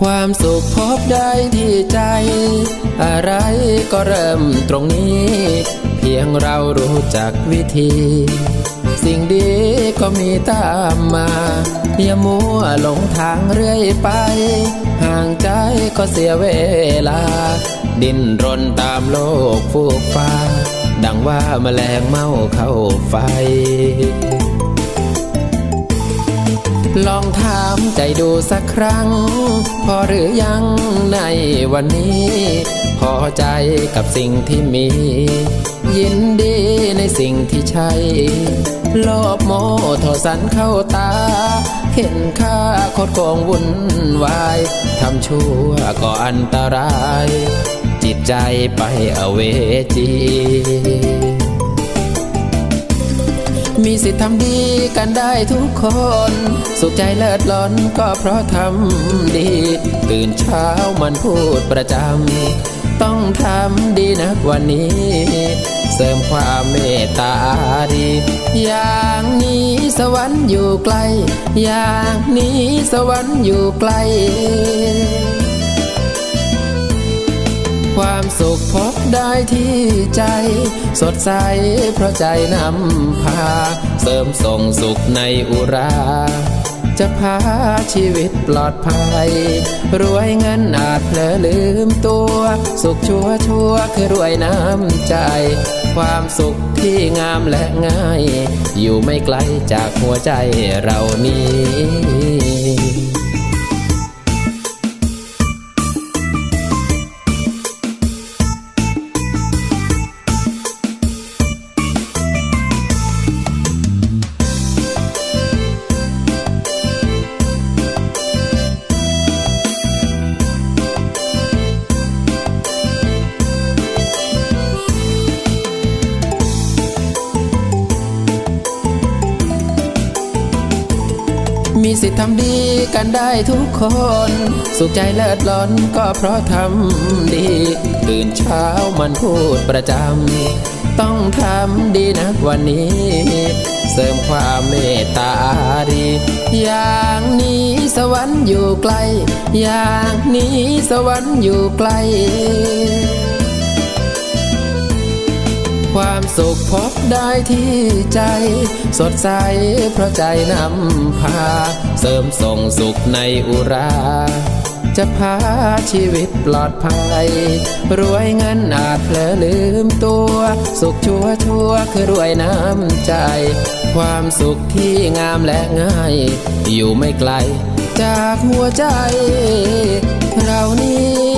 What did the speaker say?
ความสุขพบได้ที่ใจ อะไรก็เริ่มตรงนี้ เพียงเรารู้จักวิธี สิ่งดีก็มีตามมาอย่ามัวหลงทางเรื่อยไป ห่างใจก็เสียเวลา ดิ้นรนตามโลกฟูกฟ้า ดังว่าแมลงเมาเข้าไฟ ลองถามใจดูสักครั้ง พอหรือยังในวันนี้ พอใจกับสิ่งที่มี ยินดีในสิ่งที่ใช่โลภโมโทสันเข้าตาเข็นค่าโคตรโกงวุ่นวายทำชั่วก็อันตราย จิตใจไปอเวจี มีสิทธิ์ทำดีกันได้ทุกคน สุขใจเลิศล้นก็เพราะทำดี ตื่นเช้ามันพูดประจำ ต้องทำดีนักวันนี้ เสริมความเมตตาดี อย่างนี้สวรรค์อยู่ไกล อย่างนี้สวรรค์อยู่ไกล ความสุขพบได้ที่ใจ สดใสเพราะใจนำพา เสริมส่งสุขในอุรา จะพาชีวิตปลอดภัย รวยเงินอาจเผลอลืมตัว สุขชัวชัวคือรวยน้ำใจ ความสุขที่งามและง่าย อยู่ไม่ไกลจากหัวใจเรานี้ มีสิทธิ์ทำดีกันได้ทุกคน สุขใจเลิศล้นก็เพราะทำดี ตื่นเช้ามันพูดประจำ ต้องทำดีนักวันนี้ เสริมความเมตตาดีอย่างนี้สวรรค์อยู่ไกล อย่างนี้สวรรค์อยู่ไกล ความสุขพบได้ที่ใจ สดใสเพราะใจนำพา เสริมส่งสุขในอุรา จะพาชีวิตปลอดภัย รวยเงินอาจเผลอลืมตัว สุขชัวชัวคือรวยน้ำใจ ความสุขที่งามและง่าย อยู่ไม่ไกล จากหัวใจ เรานี้